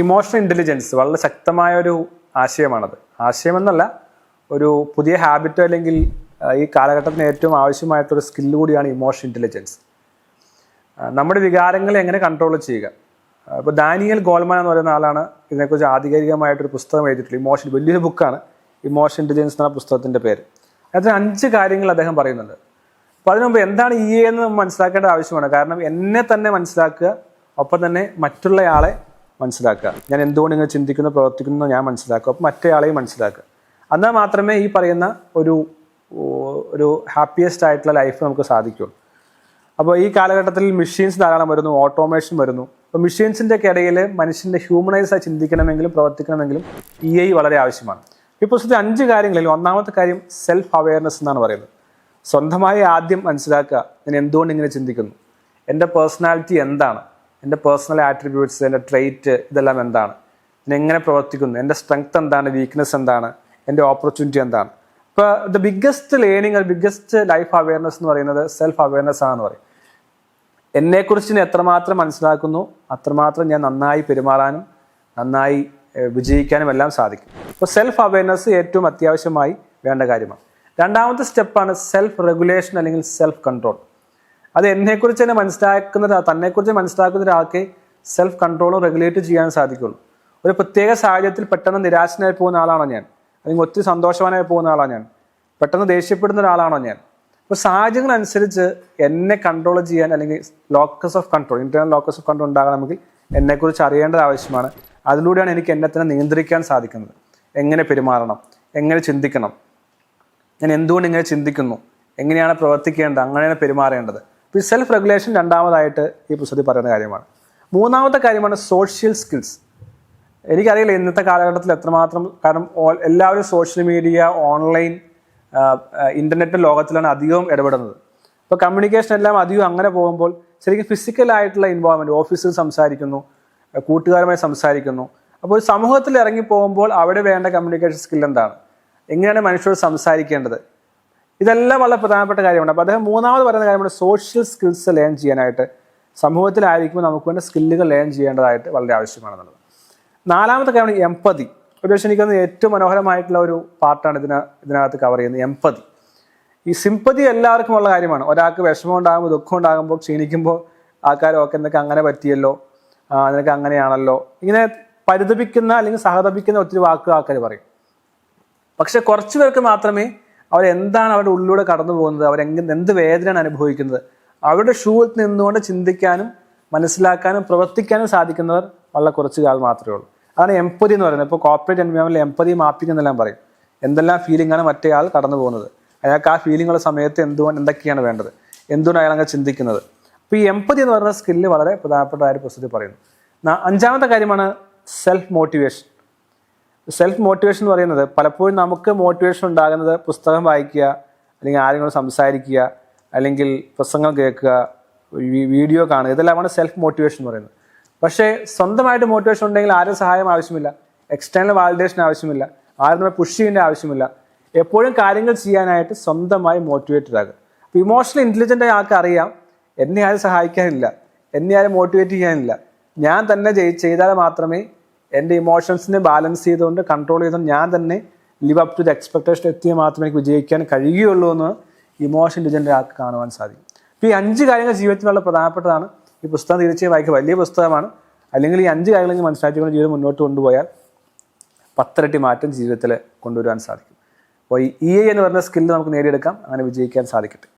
Emotional intelligence വളരെ ശക്തമായ ഒരു ആശയമാണത്. ആശയമെന്നല്ല ഒരു പുതിയ ഹാബിറ്റ് അല്ലെങ്കിൽ ഈ കാലഘട്ടത്തിന് ഏറ്റവും ആവശ്യമായിട്ടൊരു സ്കില്ല് കൂടിയാണ് ഇമോഷണൽ ഇന്റലിജൻസ് നമ്മുടെ വികാരങ്ങളെ എങ്ങനെ കൺട്രോൾ ചെയ്യുക? ഇപ്പോൾ ദാനിയൽ ഗോൾമാൻ എന്ന് പറയുന്ന ആളാണ് ഇതിനെക്കുറിച്ച് ആധികാരികമായിട്ടൊരു പുസ്തകം എഴുതിയിട്ടുള്ളത്. ഇമോഷൻ വലിയൊരു ബുക്കാണ് ഇമോഷൻ ഇന്റലിജൻസ് എന്ന പുസ്തകത്തിന്റെ പേര്. അതിന് അഞ്ച് കാര്യങ്ങൾ അദ്ദേഹം പറയുന്നുണ്ട്. അപ്പോൾ അതിനുമുമ്പ് എന്താണ് ഇ എന്ന് നമ്മൾ മനസ്സിലാക്കേണ്ട ആവശ്യമാണ്. കാരണം എന്നെ തന്നെ മനസ്സിലാക്കുക ഒപ്പം തന്നെ മറ്റുള്ളയാളെ മനസ്സിലാക്കുക. ഞാൻ എന്തുകൊണ്ട് ഇങ്ങനെ ചിന്തിക്കുന്നു പ്രവർത്തിക്കുന്നു ഞാൻ മനസ്സിലാക്കുക. അപ്പം മറ്റേയാളെയും മനസ്സിലാക്കുക. എന്നാൽ മാത്രമേ ഈ പറയുന്ന ഒരു ഒരു ഹാപ്പിയസ്റ്റ് ആയിട്ടുള്ള ലൈഫ് നമുക്ക് സാധിക്കുള്ളൂ അപ്പോൾ ഈ കാലഘട്ടത്തിൽ മെഷീൻസ് ധാരാളം വരുന്നു ഓട്ടോമേഷൻ വരുന്നു. അപ്പോൾ മെഷീൻസിന്റെ ഒക്കെ ഇടയിൽ മനുഷ്യന്റെ ഹ്യൂമനൈസ് ചിന്തിക്കണമെങ്കിലും പ്രവർത്തിക്കണമെങ്കിലും ഇ ഐ വളരെ ആവശ്യമാണ്. ഈ പുസ്തകത്തിൽ അഞ്ച് കാര്യങ്ങളിൽ ഒന്നാമത്തെ കാര്യം സെൽഫ് അവയർനെസ് എന്നാണ് പറയുന്നത്. സ്വന്തമായി ആദ്യം മനസ്സിലാക്കുക ഞാൻ എന്തുകൊണ്ട് ഇങ്ങനെ ചിന്തിക്കുന്നു? എന്റെ പേഴ്സണാലിറ്റി എന്താണ്? എന്റെ പേഴ്സണൽ ആട്രിബ്യൂട്ട്സ് എന്റെ ട്രേറ്റ് ഇതെല്ലാം എന്താണ്? ഞാൻ എങ്ങനെ പ്രവർത്തിക്കുന്നു? എന്റെ സ്ട്രെങ്ത് എന്താണ്? വീക്ക്നെസ് എന്താണ്? എന്റെ ഓപ്പർച്യൂണിറ്റി എന്താണ്? ഇപ്പോൾ the biggest learning biggest life awareness എന്ന് പറയുന്നത് സെൽഫ് അവയർനെസ് ആണെന്ന് പറയും. എന്നെക്കുറിച്ച് ഞാൻ എത്രമാത്രം മനസ്സിലാക്കുന്നു അത്രമാത്രം ഞാൻ നന്നായി പെരുമാറാനും നന്നായി വിജയിക്കാനും എല്ലാം സാധിക്കും. അപ്പോൾ സെൽഫ് അവയർനെസ് ഏറ്റവും അത്യാവശ്യമായി വേണ്ട കാര്യമാണ്. രണ്ടാമത്തെ സ്റ്റെപ്പാണ് സെൽഫ് റെഗുലേഷൻ അല്ലെങ്കിൽ സെൽഫ് കൺട്രോൾ അത് എന്നെക്കുറിച്ച് തന്നെ മനസ്സിലാക്കുന്ന തന്നെക്കുറിച്ച് മനസ്സിലാക്കുന്ന ഒരാൾക്ക് സെൽഫ് കൺട്രോളും റെഗുലേറ്റ് ചെയ്യാൻ സാധിക്കുള്ളൂ. ഒരു പ്രത്യേക സാഹചര്യത്തിൽ പെട്ടെന്ന് നിരാശനായി പോകുന്ന ആളാണോ ഞാൻ? അല്ലെങ്കിൽ ഒത്തിരി സന്തോഷവാനായി പോകുന്ന ആളാണോ ഞാൻ? പെട്ടെന്ന് ദേഷ്യപ്പെടുന്ന ഒരാളാണോ ഞാൻ? അപ്പോൾ സാഹചര്യങ്ങൾ അനുസരിച്ച് എന്നെ കൺട്രോൾ ചെയ്യാൻ അല്ലെങ്കിൽ locus of control internal locus of control ഉണ്ടാകണമെങ്കിൽ എന്നെക്കുറിച്ച് അറിയേണ്ടത് ആവശ്യമാണ്. അതിലൂടെയാണ് എനിക്ക് എന്നെ തന്നെ നിയന്ത്രിക്കാൻ സാധിക്കുന്നത്. എങ്ങനെ പെരുമാറണം? എങ്ങനെ ചിന്തിക്കണം? ഞാൻ എന്തുകൊണ്ട് ഇങ്ങനെ ചിന്തിക്കുന്നു? എങ്ങനെയാണ് പ്രവർത്തിക്കേണ്ടത്? അങ്ങനെയാണ് പെരുമാറേണ്ടത്? സെൽഫ് റെഗുലേഷൻ രണ്ടാമതായിട്ട് ഈ പുസ്തകത്തിൽ പറയുന്ന കാര്യമാണ്. മൂന്നാമത്തെ കാര്യമാണ് സോഷ്യൽ സ്കിൽസ് എനിക്കറിയില്ല ഇന്നത്തെ കാലഘട്ടത്തിൽ എത്രമാത്രം കാരണം എല്ലാവരും സോഷ്യൽ മീഡിയ ഓൺലൈൻ ഇന്റർനെറ്റ് ലോകത്തിലാണ് അധികവും ഇടപെടുന്നത്. ഇപ്പോൾ കമ്മ്യൂണിക്കേഷൻ എല്ലാം അധികം അങ്ങനെ പോകുമ്പോൾ ശരിക്കും ഫിസിക്കലായിട്ടുള്ള ഇൻവോൾവ്മെന്റ് ഓഫീസിൽ സംസാരിക്കുന്നു കൂട്ടുകാരുമായി സംസാരിക്കുന്നു. അപ്പോൾ ഒരു സമൂഹത്തിൽ ഇറങ്ങി പോകുമ്പോൾ അവിടെ വേണ്ട കമ്മ്യൂണിക്കേഷൻ സ്കിൽ എന്താണ്? എങ്ങനെയാണ് മനുഷ്യരോട് സംസാരിക്കേണ്ടത്? ഇതെല്ലാം വളരെ പ്രധാനപ്പെട്ട കാര്യമാണ്. അപ്പോൾ അദ്ദേഹം മൂന്നാമത് പറയുന്ന കാര്യമാണ് സോഷ്യൽ സ്കിൽസ് ലേൺ ചെയ്യാനായിട്ട് സമൂഹത്തിലായിരിക്കുമ്പോൾ നമുക്ക് വേണ്ട സ്കില്ലുകൾ ലേൺ ചെയ്യേണ്ടതായിട്ട് വളരെ ആവശ്യമാണെന്നുള്ളത്. നാലാമത്തെ കാര്യമാണ് എമ്പതി ഒരു പക്ഷേ എനിക്കൊന്ന് ഏറ്റവും മനോഹരമായിട്ടുള്ള ഒരു പാർട്ടാണ് ഇതിന ഇതിനകത്ത് കവർ ചെയ്യുന്നത് എമ്പതി ഈ സിമ്പതി എല്ലാവർക്കും ഉള്ള കാര്യമാണ്. ഒരാൾക്ക് വിഷമം ഉണ്ടാകുമ്പോൾ ദുഃഖം ഉണ്ടാകുമ്പോൾ ക്ഷീണിക്കുമ്പോൾ ആൾക്കാരൊക്കെ നിനക്ക് അങ്ങനെ പറ്റിയല്ലോ നിനക്ക് അങ്ങനെയാണല്ലോ. ഇങ്ങനെ പരിതപിക്കുന്ന അല്ലെങ്കിൽ സഹതപിക്കുന്ന ഒത്തിരി വാക്കുകൾ ആൾക്കാർ പറയും. പക്ഷെ കുറച്ച് പേർക്ക് മാത്രമേ അവരെന്താണ് അവരുടെ ഉള്ളിലൂടെ കടന്നു പോകുന്നത്? അവരെങ്ങനെ എന്ത് വേദനയാണ് അനുഭവിക്കുന്നത്? അവരുടെ ഷൂവിൽ നിന്നുകൊണ്ട് ചിന്തിക്കാനും മനസ്സിലാക്കാനും പ്രവർത്തിക്കാനും സാധിക്കുന്നവർ വളരെ കുറച്ച് കാലം മാത്രമേ ഉള്ളൂ. അതാണ് എംപതി എന്ന് പറയുന്നത്. ഇപ്പോൾ കോർപ്പറേറ്റ് എൻവയോൺമെന്റിൽ എംപതി മാപ്പിംഗ് എന്നെല്ലാം പറയും. എന്തെല്ലാം ഫീലിംഗാണ് ആൾ കടന്നു പോകുന്നത്? അയാൾക്ക് ആ ഫീലിംഗുള്ള സമയത്ത് എന്തുകൊണ്ട് എന്തൊക്കെയാണ് വേണ്ടത്? എന്തുകൊണ്ട് അയാൾ അങ്ങനെ ചിന്തിക്കുന്നത്? അപ്പോൾ ഈ എംപതി എന്ന് പറയുന്ന സ്കില്ല് വളരെ പ്രധാനപ്പെട്ട ഒരു പ്രസ്തുതി പറയുന്നു. അഞ്ചാമത്തെ കാര്യമാണ് സെൽഫ് മോട്ടിവേഷൻ സെൽഫ് മോട്ടിവേഷൻ എന്ന് പറയുന്നത് പലപ്പോഴും നമുക്ക് മോട്ടിവേഷൻ ഉണ്ടാകുന്നത് പുസ്തകം വായിക്കുക അല്ലെങ്കിൽ ആരെങ്കിലും സംസാരിക്കുക അല്ലെങ്കിൽ പ്രസംഗം കേൾക്കുക വീഡിയോ കാണുക. ഇതെല്ലാമാണ് സെൽഫ് മോട്ടിവേഷൻ എന്ന് പറയുന്നത്. പക്ഷേ സ്വന്തമായിട്ട് മോട്ടിവേഷൻ ഉണ്ടെങ്കിൽ ആരും സഹായം ആവശ്യമില്ല? എക്സ്റ്റേണൽ വാലിഡേഷൻ ആവശ്യമില്ല. ആരും നമ്മൾ പുഷ് ചെയ്യേണ്ട ആവശ്യമില്ല. എപ്പോഴും കാര്യങ്ങൾ ചെയ്യാനായിട്ട് സ്വന്തമായി മോട്ടിവേറ്റഡ് ആകുക. അപ്പോൾ ഇമോഷണൽ ഇന്റലിജന്റ് ആൾക്ക് അറിയാം എന്നെ ആരും സഹായിക്കാനില്ല എന്നെ ആരും മോട്ടിവേറ്റ് ചെയ്യാനില്ല. ഞാൻ തന്നെ ചെയ്- ചെയ്താൽ മാത്രമേ എന്റെ ഇമോഷൻസിനെ ബാലൻസ് ചെയ്തുകൊണ്ട് കൺട്രോൾ ചെയ്തുകൊണ്ട് ഞാൻ തന്നെ live up to the expectation എത്തിയാൽ മാത്രമേ എനിക്ക് വിജയിക്കാൻ കഴിയുകയുള്ളൂ എന്ന് ഇമോഷൻ ഡിജന്റെ ആൾക്ക് കാണുവാൻ സാധിക്കും. അപ്പോൾ ഈ അഞ്ച് കാര്യങ്ങൾ ജീവിതത്തിൽ വളരെ പ്രധാനപ്പെട്ടതാണ്. ഈ പുസ്തകം തീർച്ചയായും വായിക്കുക. വലിയ പുസ്തകമാണ്. അല്ലെങ്കിൽ ഈ അഞ്ച് കാര്യങ്ങൾ മനസ്സിലാക്കിക്കൊണ്ട് ജീവിതം മുന്നോട്ട് കൊണ്ടുപോയാൽ പത്തിരട്ടി മാറ്റം ജീവിതത്തിൽ കൊണ്ടുവരാൻ സാധിക്കും. അപ്പോൾ ഈ ഇ എന്ന് പറഞ്ഞ സ്കില്ല് നമുക്ക് നേടിയെടുക്കാം. അങ്ങനെ വിജയിക്കാൻ സാധിക്കട്ടെ.